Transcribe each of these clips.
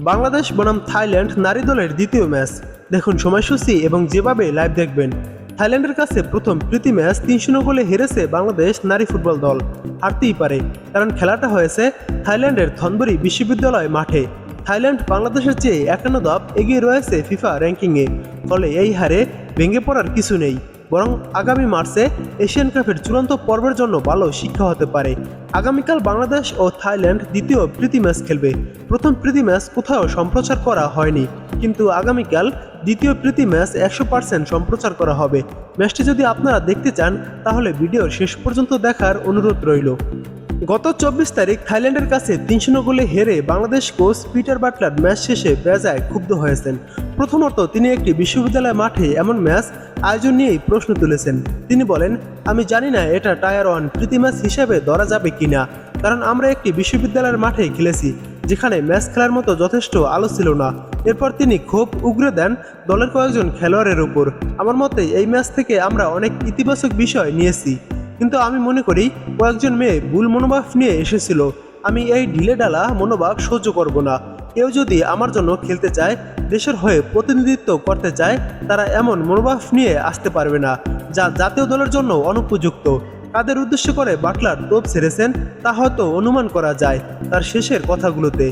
বাংলাদেশ বনাম থাইল্যান্ড নারী দলের দ্বিতীয় ম্যাচ। দেখুন সময়সূচি এবং যেভাবে লাইভ দেখবেন। থাইল্যান্ডের কাছে প্রথম প্রীতি ম্যাচ তিন শূন্য গোলে হেরেছে বাংলাদেশ নারী ফুটবল দল। হারতেই পারে। কারণ খেলাটা হয়েছে থাইল্যান্ডের থনবরি বিশ্ববিদ্যালয় মাঠে। থাইল্যান্ড বাংলাদেশের চেয়ে একান্ন ধাপ এগিয়ে রয়েছে ফিফা র্যাঙ্কিংয়ে। ফলে এই হারে ভেঙে পড়ার কিছু নেই। বরং আগামী মার্চে এশিয়ান কাপের চূড়ান্ত পর্বের জন্য ভালো শিক্ষা হতে পারে। আগামীকাল বাংলাদেশ ও থাইল্যান্ড দ্বিতীয় প্রীতি ম্যাচ খেলবে। প্রথম প্রীতি ম্যাচ কোথাও সম্প্রচার করা হয়নি, কিন্তু আগামীকাল দ্বিতীয় প্রীতি ম্যাচ একশো পার্সেন্ট সম্প্রচার করা হবে। ম্যাচটি যদি আপনারা দেখতে চান, তাহলে ভিডিওর শেষ পর্যন্ত দেখার অনুরোধ রইল। গত চব্বিশ তারিখ থাইল্যান্ডের কাছে তিন শূন্য গোলে হেরে Bangladesh coach Peter Butler match শেষে বেজায় ক্ষুব্ধ হয়েছেন। প্রথমত তিনি একটি বিশ্ববিদ্যালয় মাঠে এমন ম্যাচ আয়োজন নিয়েই প্রশ্ন তুলেছেন। তিনি বলেন, আমি জানি না এটা টায়ার ওয়ান প্রীতি ম্যাচ হিসেবে ধরা যাবে কিনা, কারণ আমরা একটি বিশ্ববিদ্যালয়ের মাঠে খেলেছি, যেখানে ম্যাচ খেলার মতো যথেষ্ট আলো ছিল না। এরপর তিনি ক্ষোভ উগরে দেন দলের কয়েকজন খেলোয়াড়ের উপর। আমার মতে, এই ম্যাচ থেকে আমরা অনেক ইতিবাচক বিষয় নিয়েছি। কিন্তু আমি মনে করি, কয়েকজন মেয়ে ভুল মনোভাব নিয়ে এসেছিল। আমি এই ঢিলে ডালা মনোভাব সহ্য করব না। কেউ যদি আমার জন্য খেলতে চায়, দেশের হয়ে প্রতিনিধিত্ব করতে চায়, তারা এমন মনোভাব নিয়ে আসতে পারবে না, যা জাতীয় দলের জন্য অনুপযুক্ত। কাদের উদ্দেশ্য করে বাটলার তোপ ছেড়েছেন, তা হয়তো অনুমান করা যায় তার শেষের কথাগুলোতে।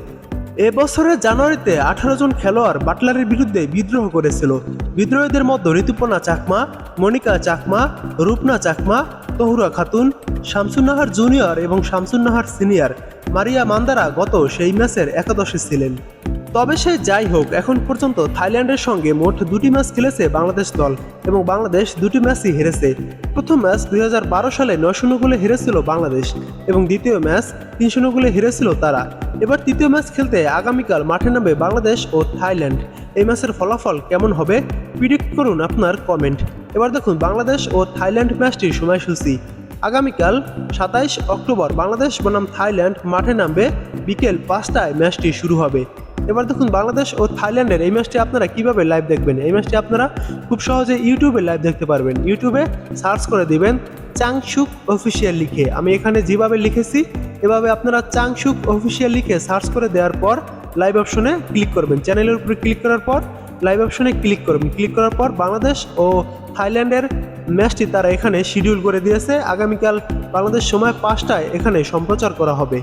এ বছরের জানুয়ারিতে আঠারো জন খেলোয়াড় বাটলারের বিরুদ্ধে বিদ্রোহ করেছিল। বিদ্রোহীদের মধ্যে ঋতুপর্ণা চাকমা, মনিকা চাকমা, রূপনা চাকমা, তহুরা খাতুন শামসুন্নাহার জুনিয়র এবং শামসুন্নাহার সিনিয়র মারিয়া মান্দারা গত সেই ম্যাচের একাদশে ছিলেন। তবে সে যাই হোক, এখন পর্যন্ত থাইল্যান্ডের সঙ্গে মোট দুটি ম্যাচ খেলেছে বাংলাদেশ দল এবং বাংলাদেশ দুটি ম্যাচই হেরেছে। প্রথম ম্যাচ দুই সালে নয় শূন্য গোলে হেরেছিল বাংলাদেশ এবং দ্বিতীয় ম্যাচ তিন শূন্য গোলে হেরেছিল তারা। এবার তৃতীয় ম্যাচ খেলতে আগামীকাল মাঠে নামবে বাংলাদেশ ও থাইল্যান্ড। এই ম্যাচের ফলাফল কেমন হবে? প্রিডিক্ট করুন আপনার কমেন্ট এবার দেখুন বাংলাদেশ ও থাইল্যান্ড ম্যাচটির সময়সূচি। আগামীকাল সাতাইশ অক্টোবর বাংলাদেশ বনাম থাইল্যান্ড মাঠে নামবে বিকেল পাঁচটায় ম্যাচটি শুরু হবে। এবার দেখুন বাংলাদেশ ও থাইল্যান্ডের এই ম্যাচটি আপনারা কীভাবে লাইভ দেখবেন? এই ম্যাচটি আপনারা খুব সহজে ইউটিউবে লাইভ দেখতে পারবেন। ইউটিউবে সার্চ করে দিবেন চাংশুক অফিসিয়াল লিখে। আমি এখানে যেভাবে লিখেছি, এভাবে আপনারা চাংশুক অফিসিয়াল লিখে সার্চ করে দেওয়ার পর লাইভ অপশনে ক্লিক করবেন। চ্যানেলের উপরে ক্লিক করার পর লাইভ অপশনে ক্লিক করবেন। ক্লিক করার পর বাংলাদেশ ও থাইল্যান্ডের ম্যাচটি তারা এখানে শিডিউল করে দিয়েছে। আগামীকাল বাংলাদেশ সময় পাঁচটায় এখানে সম্প্রচার করা হবে।